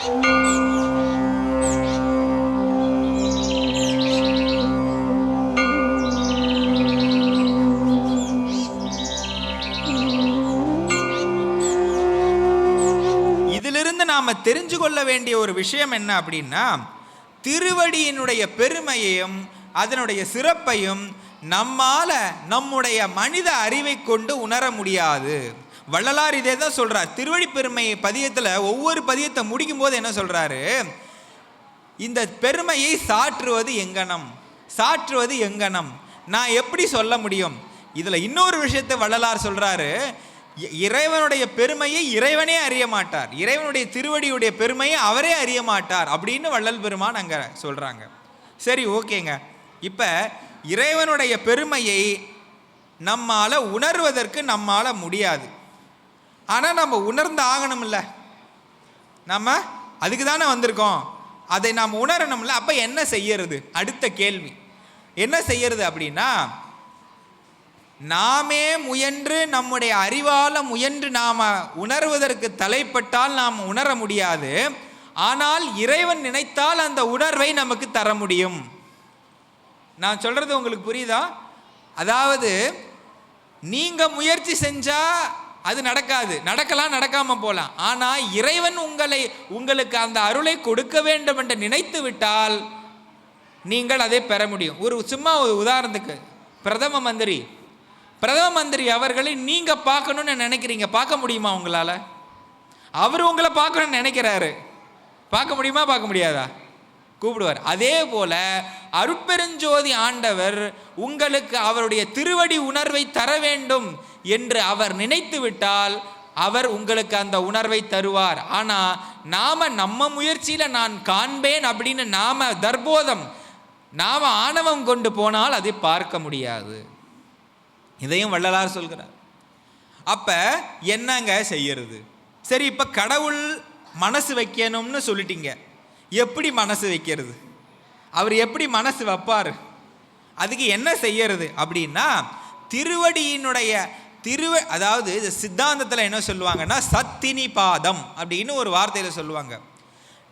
இதிலிருந்து நாம தெரிஞ்சு கொள்ள வேண்டிய ஒரு விஷயம் என்ன அப்படின்னா திருவடியினுடைய பெருமையையும் அதனுடைய சிறப்பையும் நம்மால நம்முடைய மனித அறிவை கொண்டு உணர முடியாது. வள்ளலார் இதே தான் சொல்கிறார் திருவடி பெருமை பதியத்தில் ஒவ்வொரு பதியத்தை முடிக்கும் போது என்ன சொல்கிறாரு இந்த பெருமையை சாற்றுவது எங்கனம்? சாற்றுவது எங்கனம்? நான் எப்படி சொல்ல முடியும்? இதில் இன்னொரு விஷயத்தை வள்ளலார் சொல்கிறாரு இ- இறைவனுடைய பெருமையை இறைவனே அறிய மாட்டார். இறைவனுடைய திருவடியுடைய பெருமையை அவரே அறிய மாட்டார் அப்படின்னு வள்ளல் பெருமான் அங்கே சொல்கிறாங்க சரி ஓகேங்க. இப்போ இறைவனுடைய பெருமையை நம்மால் உணர்வதற்கு நம்மால் முடியாது. ஆனால் நம்ம உணர்ந்து ஆகணும்ல. நம்ம அதுக்கு தானே வந்திருக்கோம். அதை நாம் உணரணும்ல. அப்போ என்ன செய்யறது? அடுத்த கேள்வி. என்ன செய்யறது அப்படின்னா நாமே முயன்று நம்முடைய அறிவால் முயன்று நாம் உணர்வதற்கு தலைப்பட்டால் நாம் உணர முடியாது. ஆனால் இறைவன் நினைத்தால் அந்த உணர்வை நமக்கு தர முடியும். நான் சொல்கிறது உங்களுக்கு புரியுதா? அதாவது நீங்கள் முயற்சி செஞ்சால் அது நடக்காது. நடக்கலாம் நடக்காம போகலாம் ஆனா இறைவன் உங்களை உங்களுக்கு அந்த அருளை கொடுக்க வேண்டும் என்று நினைத்து விட்டால் நீங்கள் அதை பெற முடியும். ஒரு சும்மா ஒரு உதாரணத்துக்கு பிரதம மந்திரி. பிரதம மந்திரி அவர்களை நீங்க பார்க்கணும்னு நினைக்கிறீங்க. பார்க்க முடியுமா உங்களால? அவர் உங்களை பார்க்கணும்னு நினைக்கிறாரு. பார்க்க முடியுமா பார்க்க முடியாதா? கூப்பிடுவார். அதே போல அருட்பெருஞ்சோதி ஆண்டவர் உங்களுக்கு அவருடைய திருவடி உணர்வை தர வேண்டும். என்று அவர் நினைத்து விட்டால் அவர் உங்களுக்கு அந்த உணர்வை தருவார். ஆனால் நாம் நம்ம முயற்சியில் நான் காண்பேன் அப்படின்னு நாம் தர்போதம் நாம் ஆணவம் கொண்டு போனால் அதை பார்க்க முடியாது. இதையும் வள்ளலார் சொல்கிறார். அப்போ என்னங்க செய்யறது? சரி இப்போ கடவுள் மனசு வைக்கணும்னு சொல்லிட்டீங்க. எப்படி மனசு வைக்கிறது? அவர் எப்படி மனசு வைப்பார்? அதுக்கு என்ன செய்யறது அப்படின்னா திருவடியினுடைய திருவ அதாவது இது சித்தாந்தத்தில் என்ன சொல்லுவாங்கன்னா சத்தினி பாதம் அப்படின்னு ஒரு வார்த்தையில் சொல்லுவாங்க.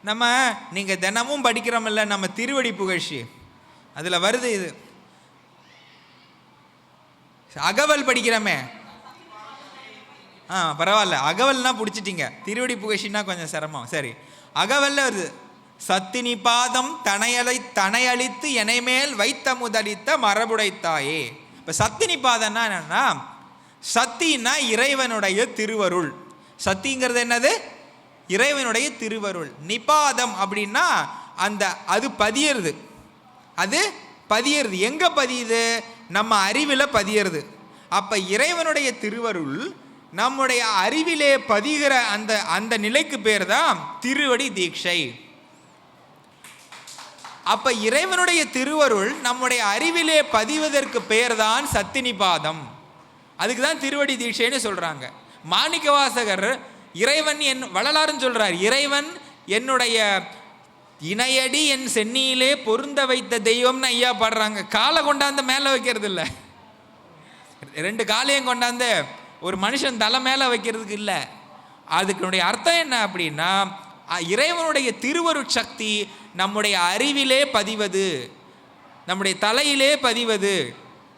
நம்ம நீங்கள் தினமும் படிக்கிறோமில்ல நம்ம திருவடி புகழ்ச்சி. அதில் வருது இது. அகவல் படிக்கிறோமே. ஆ பரவாயில்ல. அகவல்னா பிடிச்சிட்டிங்க. திருவடி புகழ்ச்சின்னா கொஞ்சம் சிரமம். சரி. அகவல்ல வருது. சத்தினி பாதம் தனையலை தனையளித்து எனைமேல் வைத்த முதலித்த மரபுடைத்தாயே. இப்போ சத்தினி பாதம்னா என்னென்னா சத்தின்னா இறைவனுடைய திருவருள். சத்திங்கிறது என்னது? இறைவனுடைய திருவருள். நிபாதம் அப்படின்னா அந்த அது பதியறது. அது பதியறது. எங்கே பதியுது? நம்ம அறிவில் பதியறது. அப்போ இறைவனுடைய திருவருள் நம்முடைய அறிவிலே பதிகிற அந்த அந்த நிலைக்கு பேர் தான் திருவடி தீட்சை. அப்போ இறைவனுடைய திருவருள் நம்முடைய அறிவிலே பதிவதற்கு பேர் தான் சத்தினிபாதம் அதுக்கு தான் திருவடி தீட்சைன்னு சொல்றாங்க. மாணிக்கவாசகர் இறைவன் என் வள்ளலாருன்னு சொல்கிறார் இறைவன் என்னுடைய இணையடி என் சென்னியிலே பொருந்த வைத்த தெய்வம்னு ஐயா பாடுறாங்க. காலை கொண்டாந்து மேலே வைக்கிறது இல்லை ரெண்டு காலையும் கொண்டாந்து ஒரு மனுஷன் தலை மேலே வைக்கிறதுக்கு இல்லை. அதுக்குனுடைய அர்த்தம் என்ன அப்படின்னா இறைவனுடைய திருவரு சக்தி நம்முடைய அறிவிலே பதிவது நம்முடைய தலையிலே பதிவது.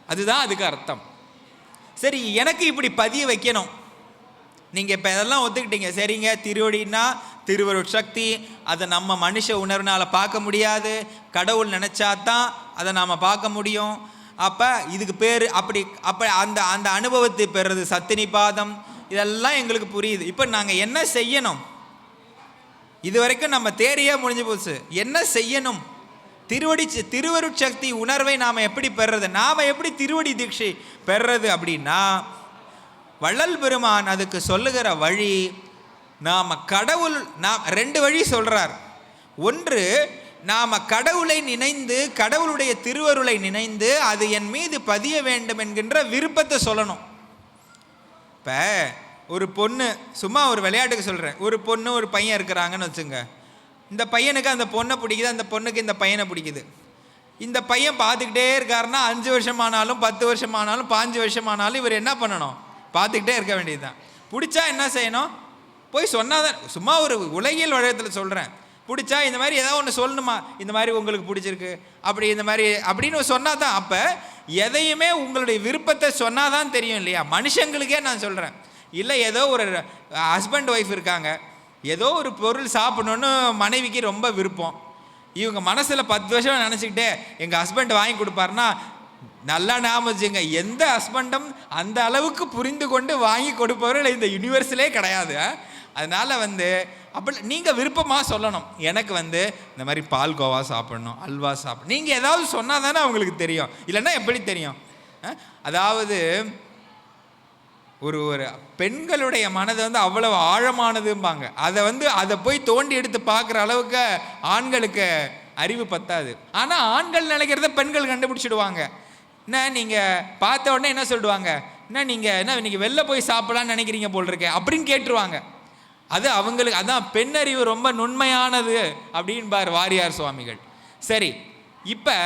அதுதான் அதுக்கு அர்த்தம். சரி எனக்கு இப்படி பதிய வைக்கணும். நீங்கள் இப்போ இதெல்லாம் ஒத்துக்கிட்டீங்க. சரிங்க திருவடின்னா திருவருட் சக்தி. அதை நம்ம மனுஷ உணர்வுனால பார்க்க முடியாது. கடவுள் நினச்சா தான் அதை நாம் பார்க்க முடியும். அப்போ இதுக்கு பேர் அப்படி அப்போ அந்த அந்த அனுபவத்தை பெறுறது சத்தினி பாதம். இதெல்லாம் எங்களுக்கு புரியுது. இப்போ நாங்கள் என்ன செய்யணும்? இது வரைக்கும் நம்ம தேரியே முடிஞ்சு போச்சு. என்ன செய்யணும்? திருவடி திருவருட்சக்தி உணர்வை நாம் எப்படி பெறுறது? நாம் எப்படி திருவடி தீட்சை பெறுறது அப்படின்னா வள்ளல் பெருமான் அதுக்கு சொல்லுகிற வழி நாம் கடவுள் நாம் ரெண்டு வழி சொல்கிறார் ஒன்று நாம் கடவுளை நினைந்து கடவுளுடைய திருவருளை நினைந்து அது என் மீது பதிய வேண்டும் என்கின்ற விருப்பத்தை சொல்லணும். இப்போ ஒரு பொண்ணு சும்மா ஒரு விளையாட்டுக்கு சொல்கிறேன் ஒரு பொண்ணு ஒரு பையன் இருக்கிறாங்கன்னு வச்சுங்க. இந்த பையனுக்கு அந்த பொண்ணை பிடிக்குது அந்த பொண்ணுக்கு இந்த பையனை பிடிக்குது. இந்த பையன் பார்த்துக்கிட்டே இருக்காருன்னா அஞ்சு வருஷம் ஆனாலும் பத்து வருஷம் ஆனாலும் பாஞ்சு வருஷம் ஆனாலும் இவர் என்ன பண்ணணும்? பார்த்துக்கிட்டே இருக்க வேண்டியதுதான். பிடிச்சா என்ன செய்யணும்? போய் சொன்னாதான் சும்மா ஒரு உலகியல் வழக்கத்தில் சொல்கிறேன் பிடிச்சா இந்த மாதிரி ஏதாவது ஒன்று சொல்லணுமா? இந்த மாதிரி உங்களுக்கு பிடிச்சிருக்கு. அப்படி இந்த மாதிரி அப்படின்னு சொன்னால் தான் அப்போ எதையுமே உங்களுடைய விருப்பத்தை சொன்னால் தான் தெரியும் இல்லையா? மனுஷங்களுக்கே நான் சொல்கிறேன் இல்லை ஏதோ ஒரு ஹஸ்பண்ட் ஒய்ஃப் இருக்காங்க. ஏதோ ஒரு பொருள் சாப்பிடணுன்னு மனைவிக்கு ரொம்ப விருப்பம். இவங்க மனசில் பத்து வருஷம் நினச்சிக்கிட்டே எங்கள் ஹஸ்பண்ட் வாங்கி கொடுப்பாருன்னா நல்லா ஞாபகம் வச்சுங்க எந்த ஹஸ்பண்டும் அந்த அளவுக்கு புரிந்து கொண்டு வாங்கி கொடுப்பவர்கள் இந்த யூனிவர்ஸிலே கிடையாது. அதனால் வந்து அப்படி நீங்கள் விருப்பமாக சொல்லணும். எனக்கு வந்து இந்த மாதிரி பால் கோவா சாப்பிடணும் அல்வா சாப்பிடணும். நீங்கள் ஏதாவது சொன்னால் தானே அவங்களுக்கு தெரியும். இல்லைன்னா எப்படி தெரியும்? அதாவது ஒரு ஒரு பெண்களுடைய மனது வந்து அவ்வளவு ஆழமானதும்பாங்க. அதை வந்து அதை போய் தோண்டி எடுத்து பார்க்குற அளவுக்கு ஆண்களுக்கு அறிவு பத்தாது. ஆனால் ஆண்கள் நினைக்கிறத பெண்கள் கண்டுபிடிச்சிடுவாங்க. என்ன நீங்கள் பார்த்த உடனே என்ன சொல்லுவாங்க? என்ன நீங்கள் என்ன இன்றைக்கி வெளில போய் சாப்பிடலாம்னு நினைக்கிறீங்க போல் இருக்கே அப்படின்னு கேட்டுருவாங்க. அது அவங்களுக்கு அதான் பெண்ணறிவு ரொம்ப நுண்மையானது அப்படின்பார் வாரியார் சுவாமிகள். சரி இப்போ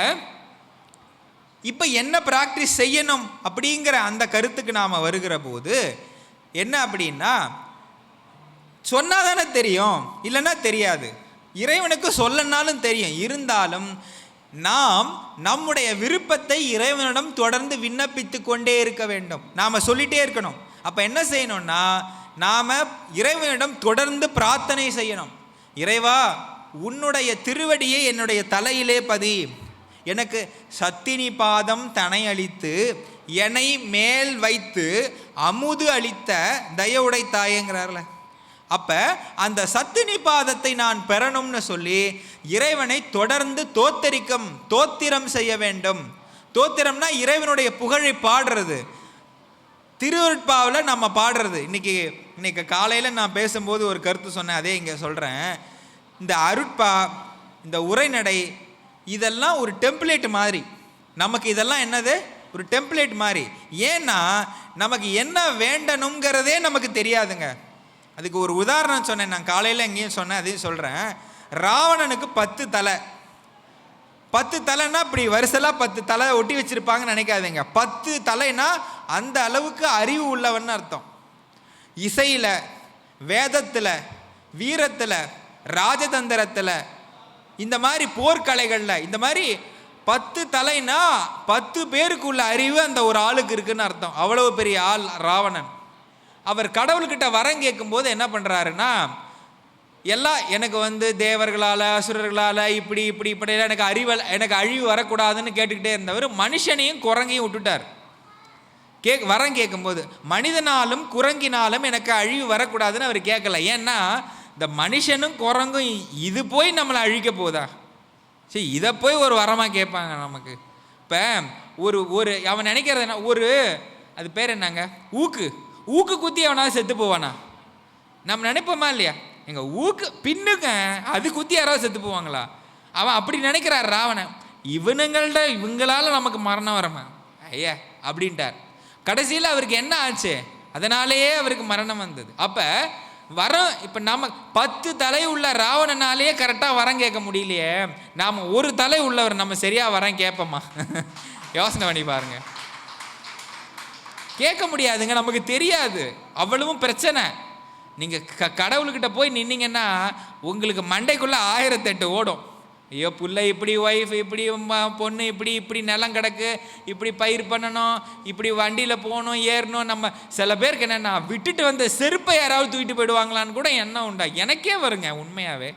இப்போ என்ன ப்ராக்டிஸ் செய்யணும் அப்படிங்கிற அந்த கருத்துக்கு நாம் வருகிற போது என்ன அப்படின்னா சொன்னால் தானே தெரியும் இல்லைன்னா தெரியாது. இறைவனுக்கு சொல்லனாலும் தெரியும். இருந்தாலும் நாம் நம்முடைய விருப்பத்தை இறைவனிடம் தொடர்ந்து விண்ணப்பித்து கொண்டே இருக்க வேண்டும். நாம் சொல்லிட்டே இருக்கணும். அப்போ என்ன செய்யணும்னா நாம் இறைவனிடம் தொடர்ந்து பிரார்த்தனை செய்யணும். இறைவா உன்னுடைய திருவடியை என்னுடைய தலையிலே பதி. எனக்கு சத்தினி பாதம் தனை அளித்து என்னை மேல் வைத்து அமுது அளித்த தயவுடை தாயங்கிறார்ல. அப்போ அந்த சத்தினி பாதத்தை நான் பெறணும்னு சொல்லி இறைவனை தொடர்ந்து தோத்தரிக்கம் தோத்திரம் செய்ய வேண்டும். தோத்திரம்னா இறைவனுடைய புகழை பாடுறது. திருவருட்பாவில் நம்ம பாடுறது. இன்னைக்கு இன்னைக்கு காலையில் நான் பேசும்போது ஒரு கருத்து சொன்னேன் அதே இங்கே சொல்கிறேன் இந்த அருட்பா இந்த உரைநடை இதெல்லாம் ஒரு டெம்ப்ளேட் மாதிரி. நமக்கு இதெல்லாம் என்னது? ஒரு டெம்ப்ளேட் மாதிரி. ஏன்னா நமக்கு என்ன வேண்டணுங்கிறதே நமக்கு தெரியாதுங்க. அதுக்கு ஒரு உதாரணம் சொன்னேன். நான் காலையில் எங்கேயும் சொன்னேன் அதையும் சொல்கிறேன் ராவணனுக்கு பத்து தலை. பத்து தலைன்னா இப்படி வரிசலாக பத்து தலை ஒட்டி வச்சிருப்பாங்கன்னு நினைக்காதீங்க. பத்து தலைனா அந்த அளவுக்கு அறிவு உள்ளவன் அர்த்தம். இசையில் வேதத்தில் வீரத்தில் ராஜதந்திரத்தில் இந்த மாதிரி போர்க்கலைகளில் இந்த மாதிரி பத்து தலைனா பத்து பேருக்குள்ள அறிவு அந்த ஒரு ஆளுக்கு இருக்குன்னு அர்த்தம். அவ்வளவு பெரிய ஆள் ராவணன். அவர் கடவுள்கிட்ட வரம் கேட்கும்போது என்ன பண்ணுறாருன்னா எல்லாம் எனக்கு வந்து தேவர்களால் அசுரர்களால் இப்படி இப்படி இப்படி எனக்கு அறிவல் எனக்கு அழிவு வரக்கூடாதுன்னு கேட்டுக்கிட்டே இருந்தவர் மனுஷனையும் குரங்கையும் விட்டுட்டார். கேக் வரம் கேட்கும்போது மனிதனாலும் குரங்கினாலும் எனக்கு அழிவு வரக்கூடாதுன்னு அவர் கேட்கல. ஏன்னா இந்த மனுஷனும் குரங்கும் இது போய் நம்மளை அழிக்க போதா சரி இதை போய் ஒரு வரமாக கேட்பாங்க நமக்கு. இப்போ ஒரு ஒரு அவன் நினைக்கிறது என்ன? ஒரு அது பேர் என்னங்க? ஊக்கு. ஊக்கு குத்தி அவனாவது செத்து போவானா? நம்ம நினைப்போமா இல்லையா? எங்கள் ஊக்கு பின்னுங்க அது குத்தி யாராவது செத்து போவாங்களா? அவன் அப்படி நினைக்கிறார் ராவணன். இவனுங்கள்ட இவங்களால் நமக்கு மரணம் வரமா? ஐயா அப்படின்ட்டார். கடைசியில் அவருக்கு என்ன ஆச்சு? அதனாலேயே அவருக்கு மரணம் வந்தது. அப்போ வரம் இப்போ நம்ம பத்து தலை உள்ள ராவணனாலேயே கரெக்டாக வரம் கேட்க முடியலையே. நாம் ஒரு தலை உள்ளவர் நம்ம சரியாக வரம் கேட்போமா? யோசனை பண்ணி பாருங்கள் கேட்க முடியாதுங்க நமக்கு தெரியாது. அவ்வளவும் பிரச்சனை. நீங்கள் க கடவுள்கிட்ட போய் நின்னீங்கன்னா உங்களுக்கு மண்டைக்குள்ளே ஆயிரத்தெட்டு ஓடும். ஐயோ புள்ள இப்படி ஒய்ஃப் இப்படி ம- பொண்ணு இப்படி இப்படி நிலம் கிடக்கு இப்படி பயிர் பண்ணணும் இப்படி வண்டியில் போகணும் ஏறணும் நம்ம சில பேருக்கு என்னென்னா விட்டுட்டு வந்த செருப்பை யாராவது தூக்கிட்டு போயிடுவாங்களான்னு கூட எண்ணம் உண்டா? எனக்கே வருங்க உண்மையாகவே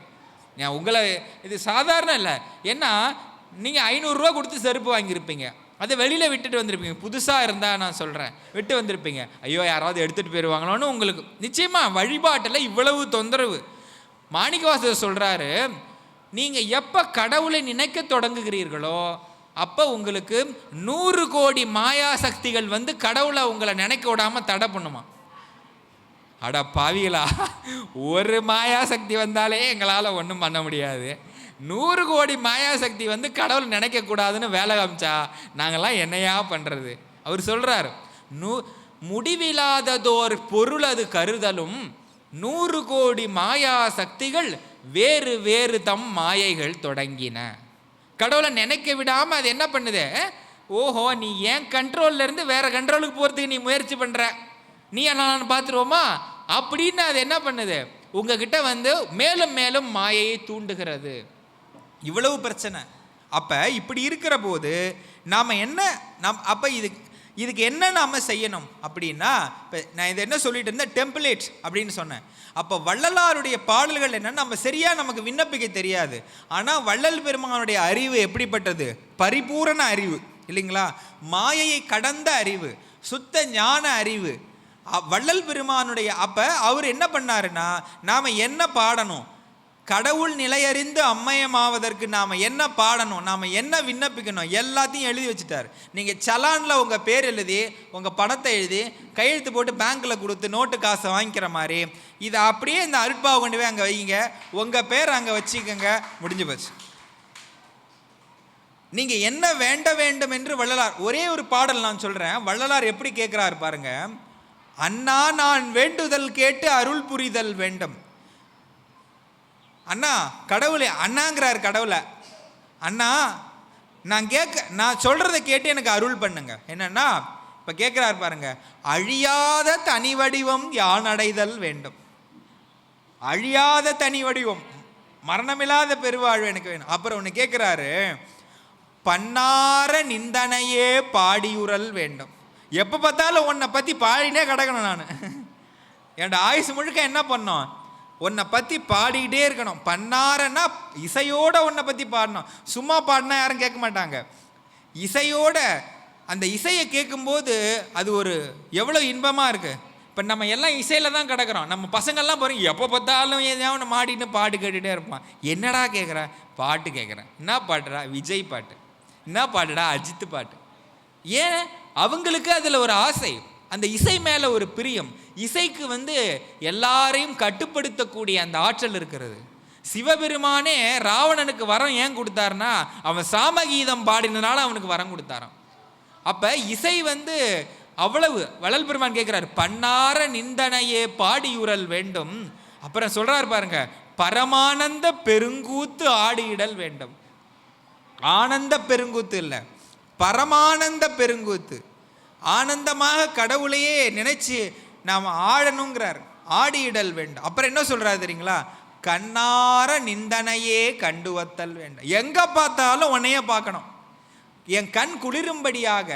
நான் உங்களை இது சாதாரண இல்லை. ஏன்னா நீங்கள் ஐநூறுரூவா கொடுத்து செருப்பு வாங்கியிருப்பீங்க. அதை வெளியில் விட்டுட்டு வந்திருப்பீங்க. புதுசாக இருந்தால் நான் சொல்கிறேன் விட்டு வந்திருப்பீங்க. ஐயோ யாராவது எடுத்துகிட்டு போயிடுவாங்களோன்னு உங்களுக்கு நிச்சயமாக வழிபாட்டில் இவ்வளவு தொந்தரவு. மாணிக்கவாசர் சொல்கிறாரு நீங்கள் எப்போ கடவுளை நினைக்க தொடங்குகிறீர்களோ அப்போ உங்களுக்கு நூறு கோடி மாயா சக்திகள் வந்து கடவுளை உங்களை நினைக்க விடாமல் தடை பண்ணுமா? அட பாவிகளா ஒரு மாயா சக்தி வந்தாலே எங்களால் ஒன்றும் பண்ண முடியாது. நூறு கோடி மாயா சக்தி வந்து கடவுள் நினைக்கக்கூடாதுன்னு வேலை காமிச்சா நாங்கள்லாம் என்னையா பண்ணுறது அவர் சொல்கிறார் நூ முடிவில்லாததோர் பொருள் அது கருதலும் நூறு கோடி மாயா சக்திகள் வேறு வேறு தம் மாயைகள் தொடங்கின. கடவுளை நினைக்க விடாமல் அது என்ன பண்ணுது? ஓஹோ நீ ஏன் கண்ட்ரோல்லேருந்து வேறு கண்ட்ரோலுக்கு போகிறதுக்கு நீ முயற்சி பண்ணுற நீ என்ன பார்த்துருவோமா? அப்படின்னு அது என்ன பண்ணுது? உங்ககிட்ட வந்து மேலும் மேலும் மாயையை தூண்டுகிறது. இவ்வளவு பிரச்சனை. அப்போ இப்படி இருக்கிற போது நாம் என்ன நம் அப்போ இது இதுக்கு என்ன நாம் செய்யணும் அப்படின்னா இப்போ நான் இதை என்ன சொல்லிட்டு இருந்தேன்? டெம்ப்ளேட் அப்படின்னு சொன்னேன். அப்போ வள்ளலாருடைய பாடல்கள் என்னென்னா நம்ம சரியாக நமக்கு விண்ணப்பிக்க தெரியாது. ஆனால் வள்ளல் பெருமானுடைய அறிவு எப்படிப்பட்டது? பரிபூரண அறிவு இல்லைங்களா? மாயையை கடந்த அறிவு சுத்த ஞான அறிவு. வள்ளல் பெருமானுடைய அப்போ அவர் என்ன பண்ணாருன்னா நாம் என்ன பாடணும்? கடவுள் நிலையறிந்து அம்மயமாவதற்கு நாம் என்ன பாடணும் நாம் என்ன விண்ணப்பிக்கணும் எல்லாத்தையும் எழுதி வச்சுட்டார். நீங்கள் சலானில் உங்கள் பேர் எழுதி உங்கள் பணத்தை எழுதி கையெழுத்து போட்டு பேங்க்கில் கொடுத்து நோட்டு காசை வாங்கிக்கிற மாதிரி இதை அப்படியே இந்த அருட்பாவை கொண்டு போய் அங்கே வைங்க. உங்கள் பேர் அங்கே வச்சுக்கோங்க. முடிஞ்சு போச்சு. நீங்கள் என்ன வேண்ட வேண்டும் என்று வள்ளலார் ஒரே ஒரு பாடல் நான் சொல்கிறேன் வள்ளலார் எப்படி கேட்குறாரு பாருங்க. அண்ணா நான் வேண்டுதல் கேட்டு அருள் புரிதல் வேண்டும். அண்ணா கடவுளே அண்ணாங்கிறார் கடவுளை. அண்ணா நான் கேட்க நான் சொல்கிறத கேட்டு எனக்கு அருள் பண்ணுங்க. என்னன்னா இப்போ கேட்குறாரு பாருங்க அழியாத தனி வடிவம் யானடைதல் வேண்டும். அழியாத தனி வடிவம் மரணமில்லாத பெருவாழ்வு எனக்கு வேணும். அப்புறம் ஒன்று கேட்குறாரு பன்னார நிந்தனையே பாடியுறல் வேண்டும். எப்போ பார்த்தாலும் உன்னை பற்றி பாடினே கிடக்கணும் நான். என்னோட ஆயுசு முழுக்க என்ன பண்ணோம்? உன்னை பற்றி பாடிக்கிட்டே இருக்கணும். பண்ணாரன்னா இசையோட உன்னை பற்றி பாடணும். சும்மா பாடினா யாரும் கேட்க மாட்டாங்க. இசையோட அந்த இசையை கேட்கும்போது அது ஒரு எவ்வளோ இன்பமாக இருக்குது இப்போ நம்ம எல்லாம் இசையில் தான் கிடக்குறோம். நம்ம பசங்கள்லாம் பாருங்க எப்போ பார்த்தாலும் ஏதாவது ஒன்று மாடின்னு பாட்டு கேட்டுகிட்டே இருப்பான். என்னடா கேட்குற பாட்டு கேட்குறேன் என்ன பாட்டுடா? விஜய் பாட்டு. என்ன பாட்டுடா? அஜித் பாட்டு. ஏன்? அவங்களுக்கு அதில் ஒரு ஆசை. அந்த இசை மேலே ஒரு பிரியம். இசைக்கு வந்து எல்லாரையும் கட்டுப்படுத்தக்கூடிய அந்த ஆற்றல் இருக்கிறது. சிவபெருமானே ராவணனுக்கு வரம் ஏன் கொடுத்தாருன்னா அவன் சாமகீதம் பாடினதுனால அவனுக்கு வரம் கொடுத்தாராம். அப்போ இசை வந்து அவ்வளவு வள்ளல் பெருமான் கேட்குறாரு பன்னார நிந்தனையே பாடியுறல் வேண்டும். அப்புறம் சொல்கிறார் பாருங்க பரமானந்த பெருங்கூத்து ஆடியிடல் வேண்டும். ஆனந்த பெருங்கூத்து இல்லை பரமானந்த பெருங்கூத்து. ஆனந்தமாக கடவுளையே நினைச்சு நாம் ஆடணுங்கிறார். ஆடியிடல் வேண்டும். அப்புறம் என்ன சொல்கிறாரு தெரியுங்களா? கண்ணார நிந்தனையே கண்டுவத்தல் வேண்டும். எங்கே பார்த்தாலும் உன்னையே பார்க்கணும். என் கண் குளிரும்படியாக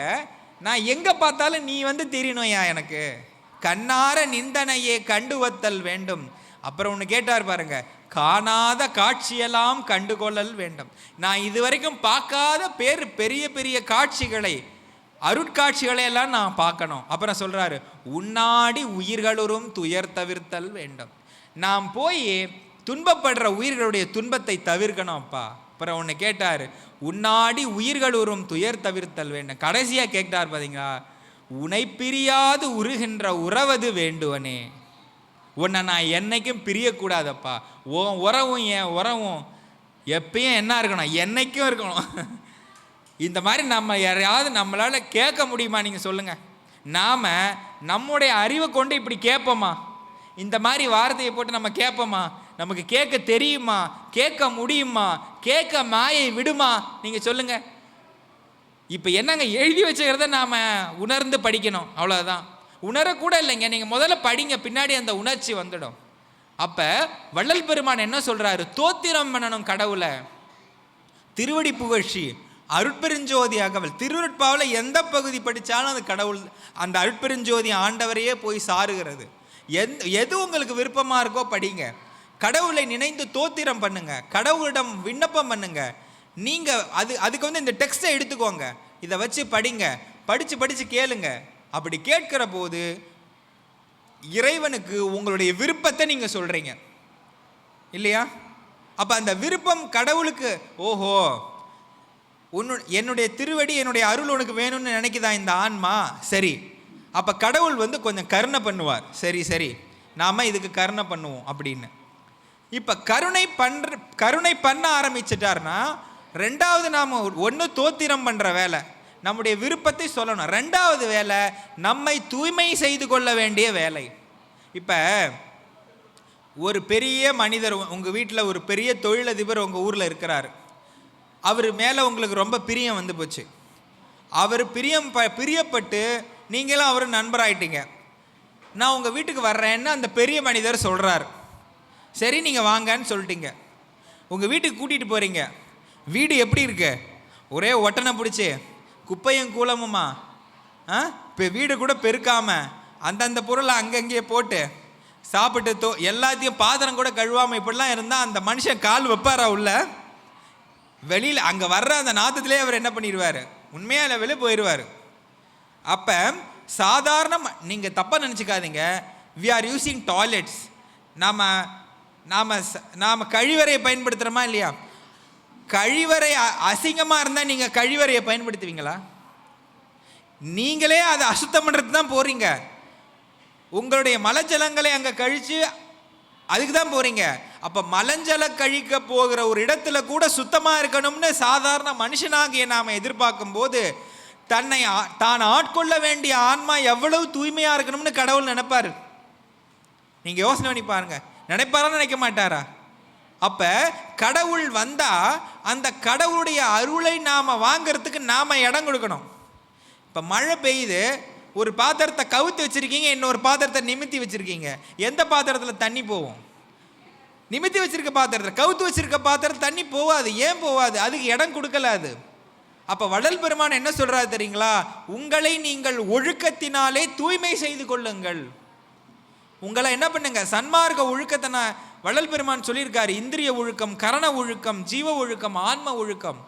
நான் எங்கே பார்த்தாலும் நீ வந்து தெரியணும்யா எனக்கு. கண்ணார நிந்தனையே கண்டுவத்தல் வேண்டும். அப்புறம் ஒன்று கேட்டார் பாருங்க. காணாத காட்சியெல்லாம் கண்டுகொள்ளல் வேண்டும். நான் இதுவரைக்கும் பார்க்காத பேர் பெரிய பெரிய காட்சிகளை அருட்காட்சிகளை எல்லாம் நான் பார்க்கணும். அப்புறம் சொல்கிறாரு உன்னாடி உயிர்களும் துயர் தவிர்த்தல் வேண்டும். நாம் போய் துன்பப்படுற உயிர்களுடைய துன்பத்தை தவிர்க்கணும் அப்பா அப்புறம் ஒன்று கேட்டார் உன்னாடி உயிர்களும் துயர் தவிர்த்தல் வேண்டும். கடைசியாக கேட்டார் பார்த்தீங்களா உனை பிரியாது உருகின்ற உறவது வேண்டுவனே. உன்னை நான் என்னைக்கும் பிரியக்கூடாதப்பா. உன் உறவும் என் உறவும் எப்பயும் என்ன இருக்கணும்? என்னைக்கும் இருக்கணும். இந்த மாதிரி நம்ம யாரையாவது நம்மளால் கேட்க முடியுமா நீங்கள் சொல்லுங்கள் நாம் நம்முடைய அறிவை கொண்டு இப்படி கேட்போமா? இந்த மாதிரி வார்த்தையை போட்டு நம்ம கேட்போமா? நமக்கு கேட்க தெரியுமா? கேட்க முடியுமா? கேட்க மாயை விடுமா? நீங்கள் சொல்லுங்கள் இப்போ என்னங்க எழுதி வச்சுக்கிறத நாம் உணர்ந்து படிக்கணும். அவ்வளோதான் உணரக்கூட இல்லைங்க. நீங்கள் முதல்ல படிங்க. பின்னாடி அந்த உணர்ச்சி வந்துடும். அப்போ வள்ளல் பெருமான் என்ன சொல்கிறாரு தோத்திரம் பண்ணணும் கடவுளை. திருவடி புகழ்ச்சி. அருட்பெருஞ்சோதி அகவல். திருவருட்பாவில் எந்த பகுதி படித்தாலும் அது கடவுள் அந்த அருட்பெருஞ்சோதி ஆண்டவரையே போய் சாருகிறது. எந்த எது உங்களுக்கு விருப்பமாக இருக்கோ படிங்க. கடவுளை நினைந்து தோத்திரம் பண்ணுங்க. கடவுளிடம் விண்ணப்பம் பண்ணுங்க. நீங்கள் அது அதுக்கு வந்து இந்த டெக்ஸ்ட்டை எடுத்துக்கோங்க. இதை வச்சு படிங்க. படித்து படித்து கேளுங்க. அப்படி கேட்கிற போது இறைவனுக்கு உங்களுடைய விருப்பத்தை நீங்கள் சொல்கிறீங்க இல்லையா? அப்போ அந்த விருப்பம் கடவுளுக்கு ஓஹோ உன்னு என்னுடைய திருவடி என்னுடைய அருள் உனக்கு வேணும்னு நினைக்குதா இந்த ஆன்மா? சரி. அப்போ கடவுள் வந்து கொஞ்சம் கருணை பண்ணுவார். சரி சரி. நாம் இதுக்கு கருணை பண்ணுவோம் அப்படின்னு. இப்போ கருணை பண்ற கருணை பண்ண ஆரம்பிச்சிட்டாருன்னா ரெண்டாவது நாம் ஒன்று தோத்திரம் பண்ணுற வேலை. நம்முடைய விருப்பத்தை சொல்லணும். ரெண்டாவது வேலை நம்மை தூய்மை செய்து கொள்ள வேண்டிய வேலை. இப்போ ஒரு பெரிய மனிதர் உங்கள் வீட்டில் ஒரு பெரிய தொழிலதிபர் உங்கள் ஊரில் இருக்கிறார். அவர் மேலே உங்களுக்கு ரொம்ப பிரியம் வந்து போச்சு. அவர் பிரியம் ப பிரியப்பட்டு நீங்களும் அவர் நண்பராயிட்டீங்க. நான் உங்கள் வீட்டுக்கு வர்றேன்னு அந்த பெரிய மனிதர் சொல்கிறார் சரி நீங்கள் வாங்கன்னு சொல்லிட்டீங்க. உங்கள் வீட்டுக்கு கூட்டிகிட்டு போகிறீங்க வீடு எப்படி இருக்கு? ஒரே ஒட்டனை பிடிச்சி குப்பையும் கூலமுமா? ஆ? இப்போ வீடு கூட பெருக்காமல் அந்தந்த பொருளை அங்கங்கேயே போட்டு சாப்பிட்டு தோ எல்லாத்தையும் பாத்திரம் கூட கழுவாமல் இப்படிலாம் இருந்தால் அந்த மனுஷன் கால் வைப்பாரா உள்ள? வெளியில் அங்கே வர்ற அந்த நாத்தத்திலே அவர் என்ன பண்ணிடுவார் உண்மையாக வெளியே போயிடுவார் அப்போ சாதாரண நீங்கள் தப்பாக நினச்சிக்காதீங்க. வி ஆர் யூஸிங் டாய்லெட்ஸ் நாம் நாம் நாம் கழிவறையை பயன்படுத்துகிறோமா இல்லையா? கழிவறை அசிங்கமாக இருந்தால் நீங்கள் கழிவறையை பயன்படுத்துவீங்களா? நீங்களே அதை அசுத்தம் பண்ணுறது தான் போகிறீங்க உங்களுடைய மலஜலங்களை அங்கே கழித்து அதுக்கு தான் போகிறீங்க அப்போ மலஞ்சல கழிக்க போகிற ஒரு இடத்துல கூட சுத்தமாக இருக்கணும்னு சாதாரண மனுஷனாகிய நாம் எதிர்பார்க்கும் போது தன்னை ஆ- தான் ஆட்கொள்ள வேண்டிய ஆன்மா எவ்வளவு தூய்மையாக இருக்கணும்னு கடவுள் நினைப்பார். நீங்கள் யோசனை பண்ணி பாருங்க. நினைப்பாரா நினைக்க மாட்டாரா? அப்போ கடவுள் வந்தால் அந்த கடவுளுடைய அருளை நாம் வாங்கிறதுக்கு நாம் இடம் கொடுக்கணும். இப்போ மழை பெய்யுது ஒரு பாத்திரத்தை கவுத்து வச்சுருக்கீங்க இன்னொரு பாத்திரத்தை நிமித்தி வச்சுருக்கீங்க. எந்த பாத்திரத்தில் தண்ணி போகும்? நிமித்தி வச்சிருக்க பாத்திரத்தில் கவுத்து வச்சிருக்க பாத்திரம் தண்ணி போகாது ஏன் போகாது அதுக்கு இடம் கொடுக்கல அது. அப்போ வடல் பெருமான் என்ன சொல்கிறாரு தெரியுங்களா? உங்களை நீங்கள் ஒழுக்கத்தினாலே தூய்மை செய்து கொள்ளுங்கள். உங்களை என்ன பண்ணுங்க? சன்மார்க்க ஒழுக்கத்தை நான் வள்ளல் பெருமான் சொல்லியிருக்காரு. இந்திரிய ஒழுக்கம் கரண ஒழுக்கம் ஜீவ ஒழுக்கம் ஆன்ம ஒழுக்கம்.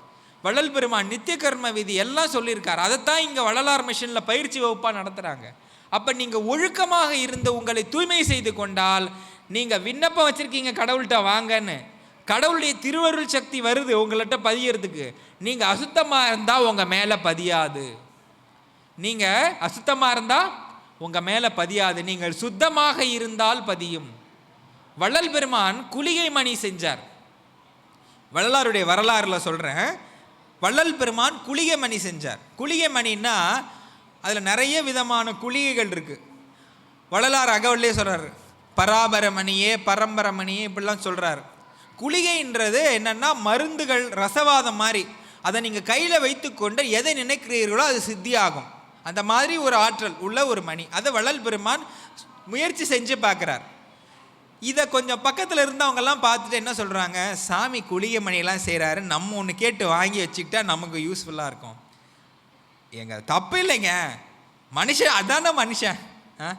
வள்ளல் பெருமான் நித்திய கர்ம விதி எல்லாம் சொல்லியிருக்காரு. அதைத்தான் இங்கே வள்ளலார் மிஷனில் பயிற்சி வகுப்பாக நடத்துகிறாங்க அப்போ நீங்கள் ஒழுக்கமாக இருந்து உங்களை தூய்மை செய்து கொண்டால் நீங்கள் விண்ணப்பம் வச்சுருக்கீங்க கடவுள்கிட்ட வாங்கன்னு. கடவுளுடைய திருவருள் சக்தி வருது உங்கள்கிட்ட பதியறதுக்கு. நீங்கள் அசுத்தமாக இருந்தால் உங்கள் மேலே பதியாது. நீங்கள் அசுத்தமாக இருந்தால் உங்கள் மேலே பதியாது. நீங்கள் சுத்தமாக இருந்தால் பதியும். வள்ளல் பெருமான் குளிகை மணி செஞ்சார். வள்ளலாருடைய வரலாறுல சொல்கிறேன் வள்ளல் பெருமான் குளிகை மணி செஞ்சார். குளிகை மணின்னா அதில் நிறைய விதமான குளிகைகள் இருக்குது வள்ளலார் அகவல்லே சொல்கிறார் பராபரமணியே பரம்பரமணியே பரம்பர மணியே இப்படிலாம் சொல்கிறார் குளிகைன்றது என்னென்னா மருந்துகள் ரசவாதம் மாதிரி. அதை நீங்கள் கையில் வைத்துக்கொண்டு எதை நினைக்கிறீர்களோ அது சித்தியாகும். அந்த மாதிரி ஒரு ஆற்றல் உள்ள ஒரு மணி. அதை வள்ளல் பெருமான் முயற்சி செஞ்சு பார்க்குறார். இதை கொஞ்சம் பக்கத்தில் இருந்தவங்கெல்லாம் பார்த்துட்டு என்ன சொல்கிறாங்க சாமி குளிகை மணியெல்லாம் செய்கிறாரு நம்ம ஒன்று கேட்டு வாங்கி வச்சுக்கிட்டா நமக்கு யூஸ்ஃபுல்லாக இருக்கும். எங்க தப்பு இல்லைங்க. மனுஷன் அதானே மனுஷன். ஆ?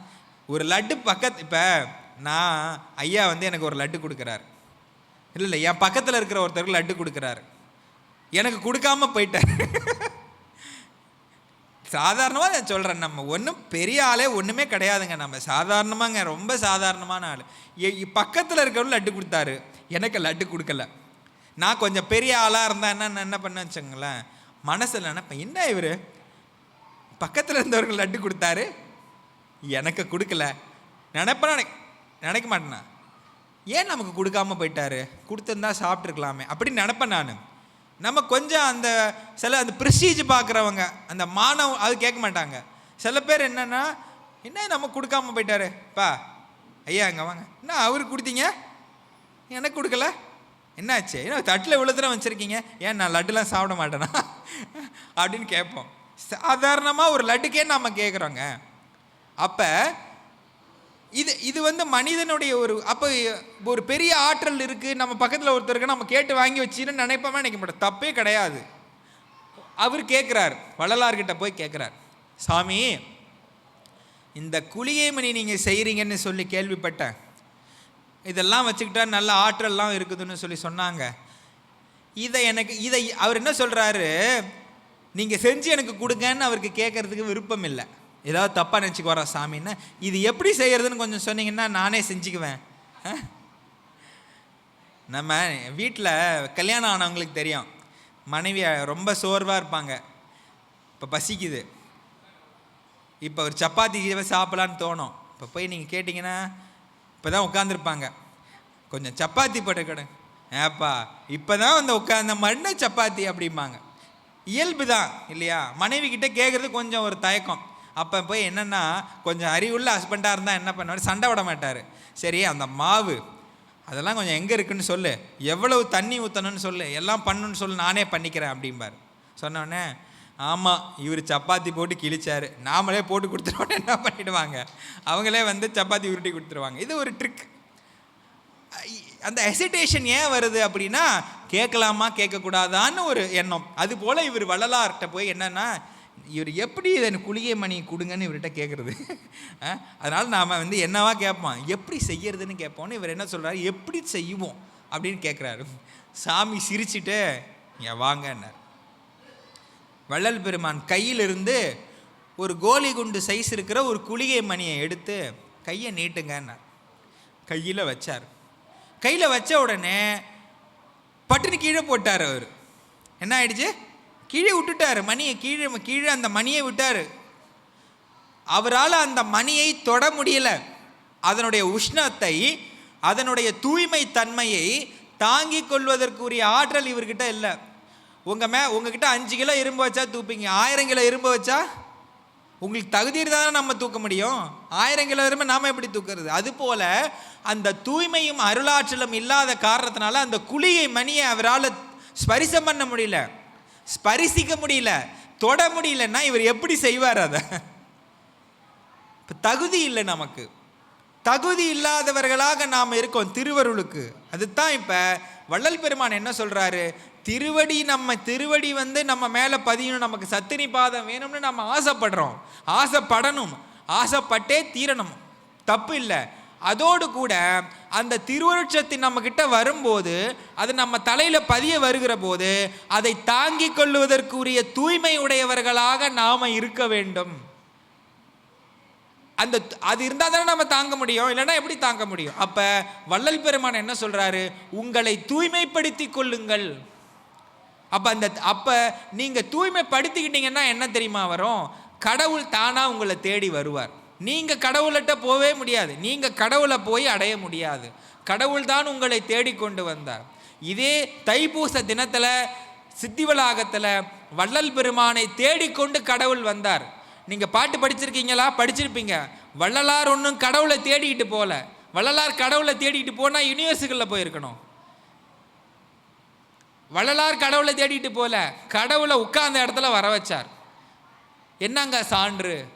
ஒரு லட்டு பக்கத்து இப்போ நான் ஐயா வந்து எனக்கு ஒரு லட்டு கொடுக்குறாரு. இல்லை இல்லை என் பக்கத்தில் இருக்கிற ஒருத்தருக்கு லட்டு கொடுக்குறாரு. எனக்கு கொடுக்காம போயிட்டார். சாதாரணமாக நான் சொல்கிறேன் நம்ம ஒன்றும் பெரிய ஆளே ஒன்றுமே கிடையாதுங்க. நம்ம சாதாரணமாங்க ரொம்ப சாதாரணமான ஆள். பக்கத்தில் இருக்கிறவங்க லட்டு கொடுத்தாரு. எனக்கு லட்டு கொடுக்கல. நான் கொஞ்சம் பெரிய ஆளாக இருந்தால் என்ன நான் என்ன பண்ண வச்சுங்களேன் மனசில் நினைப்பேன் என்ன இவர்? பக்கத்தில் இருந்தவர்கள் லட்டு கொடுத்தாரு? எனக்கு கொடுக்கல. நினைப்பேன் நினைக்க மாட்டேனா? ஏன் நமக்கு கொடுக்காம போயிட்டாரு? கொடுத்துருந்தா சாப்பிட்ருக்கலாமே அப்படின்னு நினப்பேன் நான். நம்ம கொஞ்சம் அந்த சில அந்த ப்ரிஸ்டீஜ் பார்க்குறவங்க அந்த மானம் அது கேட்க மாட்டாங்க. சில பேர் என்னென்னா என்ன நம்ம கொடுக்காம போயிட்டாரு? பா ஐயா அங்கே வாங்க. என்ன அவருக்கு கொடுத்தீங்க? எனக்கு கொடுக்கல. என்னாச்சு? ஏன்னா தட்டில் இவ்வளோ தூரம் வச்சுருக்கீங்க? ஏன் நான் லட்டுலாம் சாப்பிட மாட்டேனா? அப்படின்னு கேட்போம். சாதாரணமாக ஒரு லட்டுக்கே நம்ம கேட்குறோங்க. அப்போ இது இது வந்து மனிதனுடைய ஒரு அப்போ ஒரு பெரிய ஆற்றல் இருக்குது நம்ம பக்கத்தில் ஒருத்தருக்கு நம்ம கேட்டு வாங்கி வச்சுன்னு நினைப்போமே நினைக்க மாட்டோம். தப்பே கிடையாது. அவர் கேட்குறார் வள்ளலார்கிட்ட போய் கேட்குறார் சாமி இந்த குளியை மணி நீங்கள் செய்கிறீங்கன்னு சொல்லி கேள்விப்பட்டேன். இதெல்லாம் வச்சுக்கிட்டா நல்ல ஆற்றல்லாம் இருக்குதுன்னு சொல்லி சொன்னாங்க. இதை எனக்கு இதை அவர் என்ன சொல்கிறாரு நீங்கள் செஞ்சு எனக்கு கொடுங்கன்னு அவருக்கு கேட்கறதுக்கு விருப்பம் இல்லை. ஏதாவது தப்பாக நினச்சிக்கு வரா சாமின்னா இது எப்படி செய்கிறதுன்னு கொஞ்சம் சொன்னீங்கன்னா நானே செஞ்சுக்குவேன். ஆ? நம்ம வீட்டில் கல்யாணம் ஆனவங்களுக்கு தெரியும். மனைவி ரொம்ப சோர்வாக இருப்பாங்க. இப்போ பசிக்குது. இப்போ ஒரு சப்பாத்தி கீழே சாப்பிட்லான்னு தோணும். இப்போ போய் நீங்கள் கேட்டிங்கன்னா இப்போ தான் உட்காந்துருப்பாங்க கொஞ்சம் சப்பாத்தி போட்டு கடை. ஏப்பா இப்போ தான் வந்து உட்காந்த மண்ணு சப்பாத்தி அப்படிம்பாங்க. இயல்பு தான் இல்லையா? மனைவி கிட்டே கேட்குறது கொஞ்சம் ஒரு தயக்கம். அப்போ போய் என்னென்னா கொஞ்சம் அறிவுள்ள ஹஸ்பண்டாக இருந்தால் என்ன பண்ணுவார்? சண்டை விட மாட்டார். சரி அந்த மாவு அதெல்லாம் கொஞ்சம் எங்கே இருக்குன்னு சொல்லு. எவ்வளவு தண்ணி ஊற்றணும்னு சொல்லு. எல்லாம் பண்ணுன்னு சொல்லு நானே பண்ணிக்கிறேன் அப்படிம்பார். சொன்னோடனே ஆமாம் இவர் சப்பாத்தி போட்டு கிழிச்சாரு. நாமளே போட்டு கொடுத்துருவோன்னு என்ன பண்ணிடுவாங்க? அவங்களே வந்து சப்பாத்தி உருட்டி கொடுத்துருவாங்க. இது ஒரு ட்ரிக் அந்த ஹெசிடேஷன் ஏன் வருது அப்படின்னா கேட்கலாமா கேட்கக்கூடாதான்னு ஒரு எண்ணம். அது போல் இவர் வள்ளலார்கிட்ட போய் என்னென்னா இவர் எப்படி இதை குளிகை மணி கொடுங்கன்னு இவர்கிட்ட கேட்குறது அதனால் நாம் வந்து என்னவா கேட்போம்? எப்படி செய்யறதுன்னு கேட்போன்னு இவர் என்ன சொல்கிறாரு எப்படி செய்வோம்? அப்படின்னு கேட்குறாரு சாமி சிரிச்சுட்டு ஏன் வாங்கன்னார். வள்ளல் பெருமான் கையிலிருந்து ஒரு கோலி குண்டு சைஸ் இருக்கிற ஒரு குளிகை மணியை எடுத்து கையை நீட்டுங்கன்னார். கையில் வச்சார். கையில் வச்ச உடனே பட்டுன்னு கீழே போட்டார் அவர். என்ன ஆயிடுச்சு? கீழே விட்டுட்டார். மணியை கீழே கீழே அந்த மணியை விட்டார். அவரால் அந்த மணியை தொட முடியல. அதனுடைய உஷ்ணத்தை அதனுடைய தூய்மை தன்மையை தாங்கிக் கொள்வதற்குரிய ஆற்றல் இவர்கிட்ட இல்லை. உங்கள் மே உங்ககிட்ட அஞ்சு கிலோ இரும்பு வச்சா தூப்பீங்க. ஆயிரம் கிலோ இரும்பு வச்சா உங்களுக்கு தகுதி இருந்தால் தானே நம்ம தூக்க முடியும்? ஆயிரம் கிலோ இரும்பு நாம் எப்படி தூக்குறது? அதுபோல அந்த தூய்மையும் அருளாற்றலும் இல்லாத காரணத்தினால அந்த குழியை மணியை அவரால் ஸ்பரிசம் பண்ண முடியல. ஸ்பரிசிக்க முடியல தொட முடியலன்னா இவர் எப்படி செய்வார் அதை? இப்போ தகுதி இல்லை நமக்கு. தகுதி இல்லாதவர்களாக நாம் இருக்கோம் திருவருளுக்கு. அதுதான் இப்போ வள்ளல் பெருமான் என்ன சொல்கிறாரு திருவடி நம்ம திருவடி வந்து நம்ம மேலே பதியணும் நமக்கு சத்தினி பாதம் வேணும்னு நம்ம ஆசைப்படுறோம். ஆசைப்படணும். ஆசைப்பட்டே தீரணும். தப்பு இல்லை. அதோடு கூட அந்த திருவருட்சத்தின் நம்மக்கிட்ட வரும்போது அது நம்ம தலையில் பதிய வருகிற போது அதை தாங்கிக் கொள்வதற்குரிய தூய்மை உடையவர்களாக நாம் இருக்க வேண்டும். அந்த அது இருந்தால் தானே நம்ம தாங்க முடியும் இல்லைன்னா எப்படி தாங்க முடியும்? அப்போ வள்ளல் பெருமான் என்ன சொல்கிறாரு உங்களை தூய்மைப்படுத்தி கொள்ளுங்கள். அப்போ அந்த அப்போ நீங்கள் தூய்மைப்படுத்திக்கிட்டீங்கன்னா என்ன தெரியுமா வரும்? கடவுள் தானாக உங்களை தேடி வருவார். நீங்கள் கடவுள்கிட்ட போகவே முடியாது. நீங்கள் கடவுளை போய் அடைய முடியாது. கடவுள் தான் உங்களை தேடிக்கொண்டு வந்தார். இதே தைப்பூச தினத்தில் சித்திவளாகத்தில் வள்ளல் பெருமானை தேடிக்கொண்டு கடவுள் வந்தார். நீங்கள் பாட்டு படிச்சிருக்கீங்களா? படிச்சிருப்பீங்க. வள்ளலார் ஒன்றும் கடவுளை தேடிக்கிட்டு போகல வள்ளலார் கடவுளை தேடிக்கிட்டு போனால் யூனிவர்ஸுகளில் போயிருக்கணும். வள்ளலார் கடவுளை தேடிட்டு போகல கடவுளை உட்கார்ந்த இடத்துல வர வச்சார். என்னங்க சான்று?